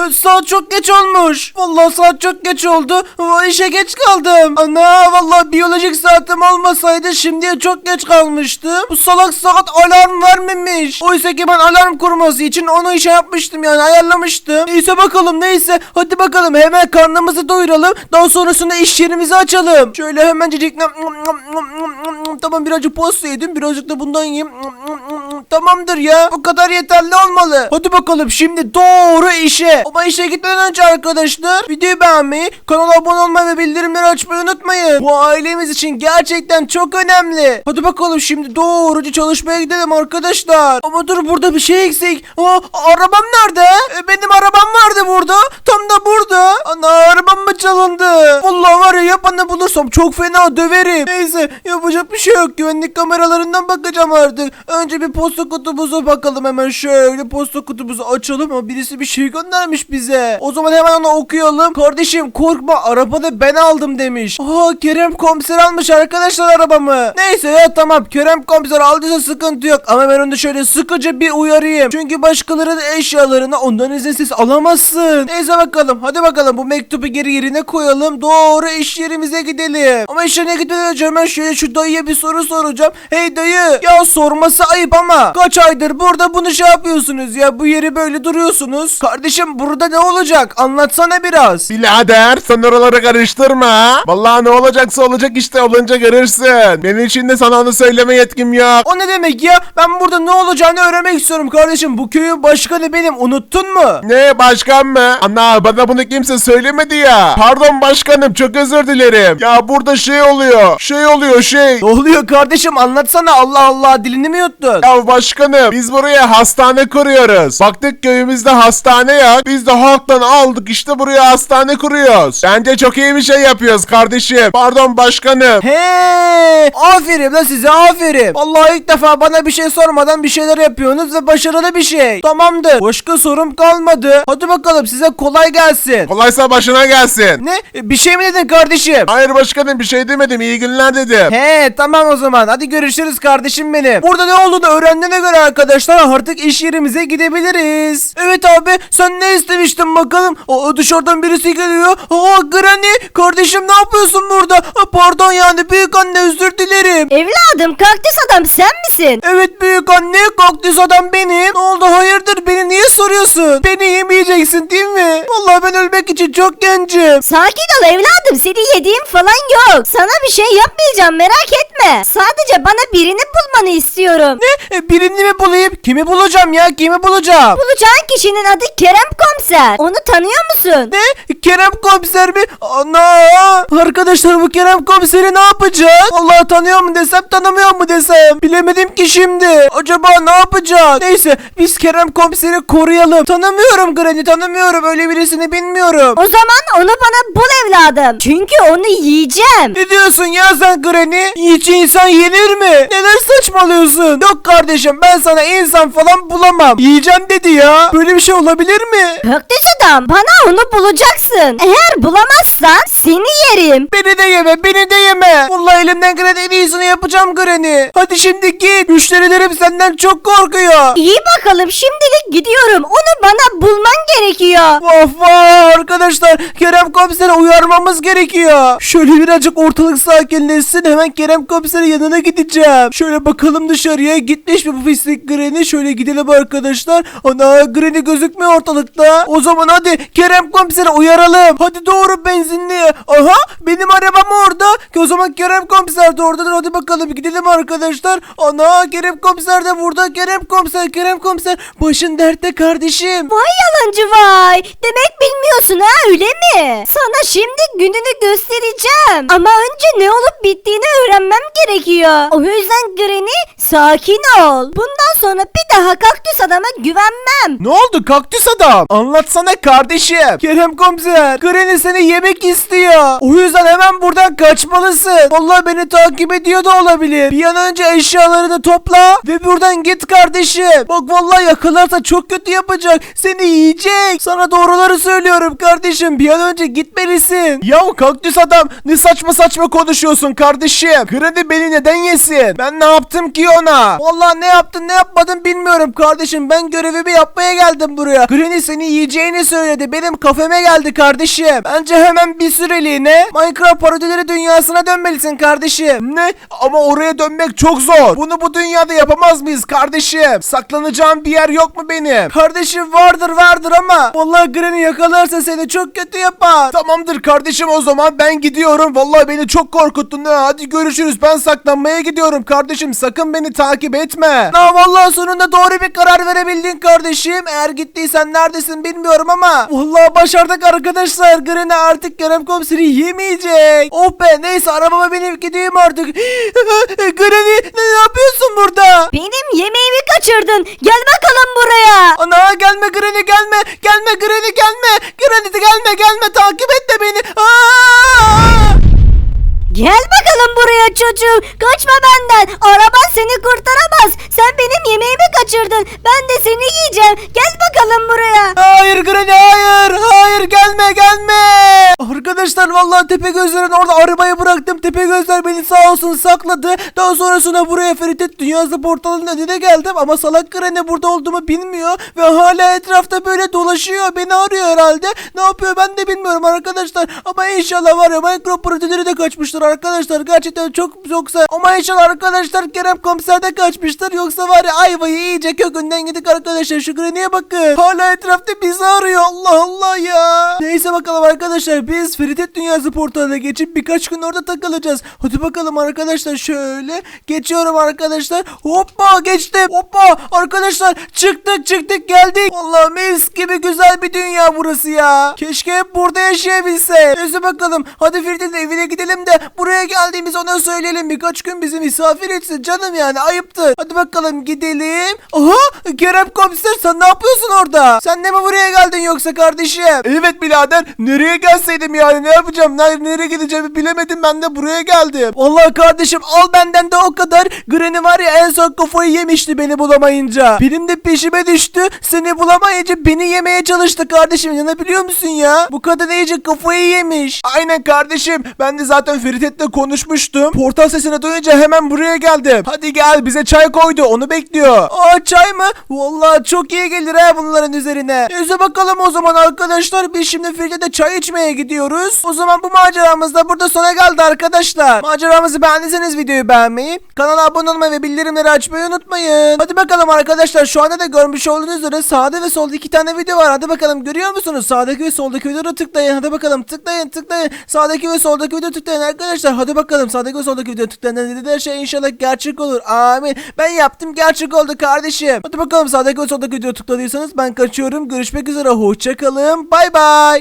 Ee, saat çok geç olmuş. Vallahi saat çok geç oldu. Vay, işe geç kaldım. Ana vallahi biyolojik saatim olmasaydı şimdiye çok geç kalmıştım. Bu salak saat alarm vermemiş. Oysa ki ben alarm kurması için onu işe yapmıştım yani ayarlamıştım. Neyse bakalım neyse. Hadi bakalım hemen karnımızı doyuralım. Daha sonrasında iş yerimizi açalım. Şöyle hemencecik tamam birazcık posta yedim. Birazcık da bundan yiyeyim. Tamamdır ya. Bu kadar yeterli olmalı. Hadi bakalım şimdi doğru işe. Ama işe gitmeden önce arkadaşlar videoyu beğenmeyi, kanala abone olmayı ve bildirimleri açmayı unutmayın. Bu ailemiz için gerçekten çok önemli. Hadi bakalım şimdi doğruca çalışmaya gidelim arkadaşlar. Ama dur burada bir şey eksik. Aa, arabam nerede? E, benim arabam vardı burada. Tam da burada. Ana arabam mı çalındı? Vallahi var ya yapanı bulursam çok fena döverim. Neyse yapacak bir şey yok. Güvenlik kameralarından bakacağım artık. Önce bir posta kutumuza bakalım hemen şöyle posta kutumuzu açalım ama birisi bir şey göndermiş bize. O zaman hemen onu okuyalım. Kardeşim korkma arabanı ben aldım demiş. Aa Kerem komiser almış arkadaşlar arabamı. Neyse ya tamam Kerem komiser aldıysa sıkıntı yok. Ama ben onu şöyle sıkıca bir uyarayım. Çünkü başkalarının eşyalarını ondan izinsiz alamazsın. Neyse bakalım hadi bakalım bu mektubu geri yerine koyalım. Doğru iş yerimize gidelim. Ama iş yerine gitmeden önce hemen şöyle şu dayıya bir soru soracağım. Hey dayı ya sorması ayıp ama kaç aydır burada bunu şey yapıyorsunuz ya bu yeri böyle duruyorsunuz. Kardeşim burada ne olacak anlatsana biraz. Birader sen oraları karıştırma. Vallahi ne olacaksa olacak işte olunca görürsün. Benim için de sana onu söyleme yetkim yok. O ne demek ya? Ben burada ne olacağını öğrenmek istiyorum kardeşim. Bu köyün başkanı benim. Unuttun mu? Ne başkan mı? Ana bana bunu kimse söylemedi ya. Pardon başkanım çok özür dilerim. Ya burada şey oluyor. Şey oluyor şey. Ne oluyor kardeşim? Anlatsana. Allah Allah dilini mi yuttun? Ya başkanım biz buraya hastane kuruyoruz. Baktık köyümüzde hastane yok. Biz de halktan aldık işte buraya hastane kuruyoruz. Bence çok iyi bir şey yapıyoruz kardeşim. Pardon başkanım. He, aferin lan size aferin. Vallahi ilk defa bana bir şey sormadan bir şeyler yapıyorsunuz ve başarılı bir şey. Tamamdır. Başka sorum kalmadı. Hadi bakalım size kolay gelsin. Kolaysa başına gelsin. Ne? Bir şey mi dedin kardeşim? Hayır başkanım bir şey demedim iyi günler dedim. He tamam o zaman hadi görüşürüz kardeşim benim. Burada ne olduğunu öğrendiğine göre arkadaşlar artık iş yerimize gidebiliriz. Evet abi sen ne istemiştin bakalım. Aa, dışarıdan birisi geliyor. Aa Granny kardeşim ne yapıyorsun burada? Aa, pardon yani büyük anne özür dilerim. Evladım kaktüs adam sen misin? Evet büyük anne kaktüs adam benim. Ne oldu hayırdır beni niye soruyorsun? Beni yemeyeceksin değil mi? Vallahi ben ölmek için çok gencim. Sakin ol evladım seni yediğim falan yok. Sana bir şey yapmayacağım merak etme. Sadece bana birini bulmanı istiyorum. Ne? E, Birini mi bulayım? Kimi bulacağım ya? Kimi bulacağım? Bulacağın kişinin adı Kerem Komiser. Onu tanıyor musun? Ne? Kerem komiser mi? Ana! Arkadaşlar bu Kerem komiseri ne yapacak? Allah tanıyor mu desem tanımıyor mu desem? Bilemedim ki şimdi. Acaba ne yapacak? Neyse biz Kerem komiseri koruyalım. Tanımıyorum Granny tanımıyorum. Öyle birisini bilmiyorum. O zaman onu bana bul evladım. Çünkü onu yiyeceğim. Ne diyorsun ya sen Granny? Hiç insan yenir mi? Neler saçmalıyorsun? Yok kardeşim ben sana insan falan bulamam. Yiyeceğim dedi ya. Böyle bir şey olabilir mi? Kaktüs adam bana onu bulacaksın. Eğer bulamazsan seni yerim. Beni de yeme, beni de yeme. Vallahi elimden gelen en iyisini yapacağım Granny. Hadi şimdi git. Müşterilerim senden çok korkuyor. İyi bakalım şimdilik gidiyorum. Onu bana bulman gerekiyor. Vah vah arkadaşlar Kerem komiseri uyarmamız gerekiyor. Şöyle birazcık ortalık sakinleşsin hemen Kerem komiserin yanına gideceğim. Şöyle bakalım dışarıya gitmiş mi bu pislik Granny şöyle gidelim arkadaşlar. Ana Granny gözükmüyor ortalıkta. O zaman hadi Kerem komiseri uyaralım. Hadi doğru benzinliğe. Aha benim arabam orada. O zaman Kerem komiser de oradadır. Hadi bakalım gidelim arkadaşlar. Ana Kerem komiser de burada. Kerem komiser Kerem komiser. Başın dertte kardeşim. Vay yalancı vay. Demek bilmiyorsun ha öyle mi? Sana şimdi gününü göstereceğim. Ama önce ne olup bittiğini öğrenmem gerekiyor. O yüzden Granny sakin ol. Bundan sonra bir daha kaktüs adama güvenmem. Ne oldu kaktüs adam? Anlatsana kardeşim. Kerem komiser. Granny seni yemek istiyor. O yüzden hemen buradan kaçmalısın. Vallahi beni takip ediyor da olabilir. Bir an önce eşyalarını topla ve buradan git kardeşim. Bak vallahi yakalarsa çok kötü yapacak. Seni yiyecek. Sana doğruları söylüyorum kardeşim. Bir an önce gitmelisin. Ya kaktüs adam ne saçma saçma konuşuyorsun kardeşim. Granny beni neden yesin? Ben ne yaptım ki ona? Vallahi ne yaptın ne yapmadın bilmiyorum kardeşim. Ben görevimi yapmaya geldim buraya. Granny seni yiyeceğini söyledi. Benim kafeme geldi kardeşim. Bence hemen bir süreliğine Minecraft parodileri dünyasına dönmelisin kardeşim. Ne? Ama oraya dönmek çok zor. Bunu bu dünyada yapamaz mıyız kardeşim? Saklanacağım bir yer yok mu benim? Kardeşim vardır vardır ama vallahi Granny yakalarsa seni çok kötü yapar. Tamamdır kardeşim o zaman ben gidiyorum. Vallahi beni çok korkuttun ha. Hadi görüşürüz. Ben saklanmaya gidiyorum kardeşim. Sakın beni takip etme. Na vallahi sonunda doğru bir karar verebildin kardeşim. Eğer gittiysen neredesin bilmiyorum ama vallahi başardık arkadaşlar. Granny artık Kerem komiseri yemeyecek. Oh be neyse arabama binip gideyim artık. Granny ne yapıyorsun burada? Benim yemeğimi kaçırdın. Gel bakalım buraya. Ana gelme Granny gelme. Gelme Granny gelme. Granny gelme gelme takip et de beni. Aa! Gel bakalım buraya çocuğum. Kaçma benden. Araban seni kurtaramaz. Sen benim yemeğimi kaçırdın. Ben de seni yiyeceğim. Gel bakalım buraya. Hayır Granny hayır. Hayır gelme gelme. Arkadaşlar vallahi Tepegözler'in orada arabayı bıraktım. Tepegözler beni sağ olsun sakladı. Daha sonrasında buraya Feritet Dünyası portalının önüne geldim. Ama salak Granny burada olduğumu bilmiyor. Ve hala etrafta böyle dolaşıyor. Beni arıyor herhalde. Ne yapıyor ben de bilmiyorum arkadaşlar. Ama inşallah var ya Minecraft projeleri de kaçmıştır arkadaşlar. Gerçekten çok yoksa. Ama inşallah arkadaşlar Kerem komiser de kaçmıştır. Yoksa var ya ayvayı iyice kökünden gidik arkadaşlar. Şu Granny'e bakın. Hala etrafta bizi arıyor. Allah Allah ya. Neyse bakalım arkadaşlar. Biz Feritet Dünyası portalına geçip birkaç gün orada takılacağız. Hadi bakalım arkadaşlar şöyle. Geçiyorum arkadaşlar. Hoppa geçtim. Hoppa arkadaşlar çıktık çıktık geldik. Allah mis gibi güzel bir dünya burası ya. Keşke hep burada yaşayabilsek. Neyse bakalım. Hadi Ferit'in evine gidelim de buraya geldiğimiz ona söyleyelim. Birkaç gün bizi misafir etsin canım yani ayıptır. Hadi bakalım gidelim. Aha Kerem komiser sen ne yapıyorsun orada? Sen de mi buraya geldin yoksa kardeşim? Evet birader. Nereye gelseydim yani ne yapacağım? Nereye, nereye gideceğimi bilemedim. Ben de buraya geldim. Vallahi kardeşim al benden de o kadar. Granny var ya en son kafayı yemişti beni bulamayınca. Benim de peşime düştü. Seni bulamayınca beni yemeye çalıştı kardeşim. İnanabiliyor musun ya? Bu kadın iyice kafayı yemiş. Aynen kardeşim. Ben de zaten Ferit'le konuşmuştum. Portal sesini duyunca hemen buraya geldim. Hadi gel bize çay koydu. Onu bekliyor. Aa çay mı? Vallahi çok iyi gelir ha bunların üzerine. Neyse bakalım o zaman arkadaşlar. Biz şimdi Firde'de çay içmeye gidiyoruz. O zaman bu maceramız da burada sona geldi arkadaşlar. Maceramızı beğendiyseniz videoyu beğenmeyi, kanala abone olmayı ve bildirimleri açmayı unutmayın. Hadi bakalım arkadaşlar şu anda da görmüş olduğunuz üzere sağda ve solda iki tane video var. Hadi bakalım görüyor musunuz? Sağdaki ve soldaki videoları tıklayın. Hadi bakalım tıklayın tıklayın. Sağdaki ve soldaki video tıklayın arkadaşlar. Hadi bakalım sağdaki ve soldaki video tıklayın. Her şey inşallah gerçek olur. Amin. Ben yaptım gerçek oldu kardeşim. Hadi bakalım sağdaki ve soldaki video tıkladıysanız ben kaçıyorum. Görüşmek üzere. Hoşçakalın. Bay bay.